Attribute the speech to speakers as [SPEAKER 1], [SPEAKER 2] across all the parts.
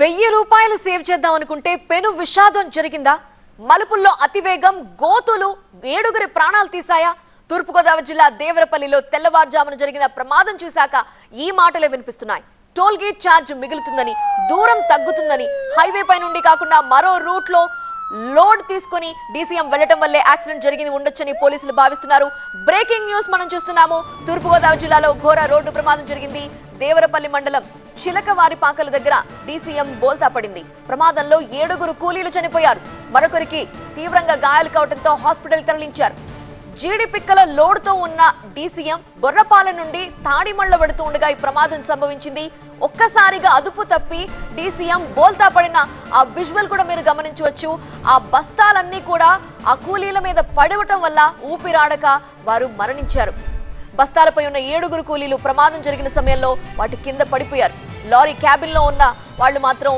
[SPEAKER 1] వెయ్యి రూపాయలు సేవ్ చేద్దాం అనుకుంటే పెను విషాదం జరిగిందా? మలుపుల్లో అతివేగం గోతులు ఏడుగురి ప్రాణాలు తీశాయా? తూర్పుగోదావరి జిల్లా దేవరపల్లిలో తెల్లవారుజామున జరిగిన ప్రమాదం చూశాక ఈ మాటలే వినిపిస్తున్నాయి. టోల్ గేట్ ఛార్జ్ మిగులుతుందని దూరం తగ్గుతుందని హైవే పై నుండి కాకుండా మరో రూట్లో లోడ్ తీసుకొని డీసీఎం వెళ్ళటం వల్లే యాక్సిడెంట్ జరిగింది ఉండొచ్చని పోలీసులు భావిస్తున్నారు. బ్రేకింగ్ న్యూస్ మనం చూస్తున్నాము. తూర్పుగోదావరి జిల్లాలో ఘోర రోడ్డు ప్రమాదం జరిగింది. దేవరపల్లి మండలం చిలకవారిపాకల దగ్గర డీసీఎం బోల్తా పడింది. ప్రమాదంలో ఏడుగురు కూలీలు చనిపోయారు. మరొకరికి తీవ్రంగా గాయాలు కావడంతో హాస్పిటల్ తరలించారు. జీడి పిక్కల ఉన్న డీసీఎం బొర్రపాల నుండి తాడిమళ్ళ పడుతూ ఉండగా ఈ ప్రమాదం సంభవించింది. ఒక్కసారిగా అదుపు తప్పి డీసీఎం బోల్తా పడిన ఆ విజువల్ కూడా మీరు గమనించవచ్చు. ఆ బస్తాలన్నీ కూడా ఆ కూలీల మీద పడవటం వల్ల ఊపిరాడక వారు మరణించారు. బస్తాలపై ఉన్న ఏడుగురు కూలీలు ప్రమాదం జరిగిన సమయంలో వాటి కింద పడిపోయారు. లారీ క్యాబిన్లో ఉన్న వాళ్ళు మాత్రం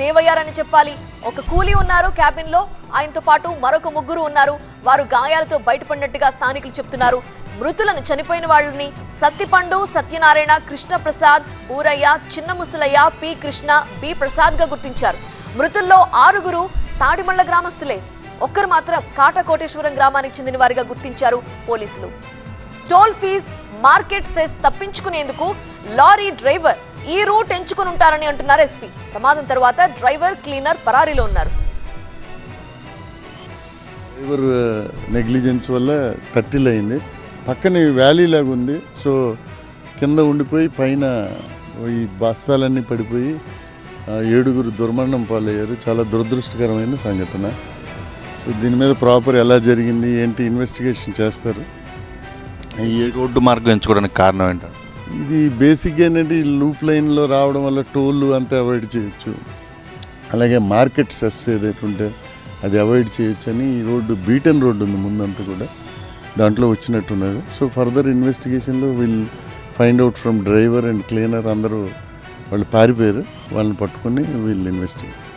[SPEAKER 1] సేవ్ అయ్యారని చెప్పాలి. ఒక కూలీ ఉన్నారు క్యాబిన్లో ఆయనతో పాటు మరొక ముగ్గురు ఉన్నారు. వారు గాయాలతో బయటపడినట్టుగా స్థానికులు చెప్తున్నారు. మృతులను చనిపోయిన వాళ్ళని సత్తిపండు సత్యనారాయణ కృష్ణ ప్రసాద్ ఊరయ్య చిన్న ముసలయ్య పి కృష్ణ బి ప్రసాద్గా గుర్తించారు. మృతుల్లో ఆరుగురు తాడిమళ్ళ గ్రామస్తులే. ఒక్కరు మాత్రం కాటకోటేశ్వరం గ్రామానికి చెందిన వారిగా గుర్తించారు పోలీసులు. టోల్ ఫీజ్ మార్కెట్ సెస్ తప్పించుకునేందుకు లారీ డ్రైవర్ ఈ రూట్ ఎంచుకుని ఉంటారని అంటున్నారు ఎస్పీ. ప్రమాదం తర్వాత డ్రైవర్ క్లీనర్ పరారీలో ఉన్నారు.
[SPEAKER 2] డ్రైవర్ నెగ్లిజెన్స్ వల్ల కట్టిల్ అయింది పక్కన వ్యాలీ లాగా ఉంది. సో కింద ఉండిపోయి పైన ఈ బస్తాలన్నీ పడిపోయి ఏడుగురు దుర్మరణం పాలయ్యారు. చాలా దురదృష్టకరమైన సంఘటన. సో దీని మీద ప్రాపర్ ఎలా జరిగింది ఏంటి ఇన్వెస్టిగేషన్ చేస్తారు? ఈ
[SPEAKER 3] ఈ రోడ్డు మార్గం ఎంచుకోవడానికి కారణం ఏంటంటే
[SPEAKER 2] ఇది బేసిక్గా ఏంటంటే ఈ లూప్ లైన్లో రావడం వల్ల టోళ్ళు అంతా అవాయిడ్ చేయొచ్చు. అలాగే మార్కెట్ సెస్ ఏదైతే ఉంటే అది అవాయిడ్ చేయొచ్చు అని ఈ రోడ్డు బీటన్ రోడ్డు ఉంది ముందంతా కూడా. దాంట్లో వచ్చినట్టున్నారు. సో ఫర్దర్ ఇన్వెస్టిగేషన్లో will find out from driver and cleaner అందరూ వాళ్ళు పారిపోయారు. వాళ్ళని పట్టుకొని వీళ్ళు ఇన్వెస్టిగేట్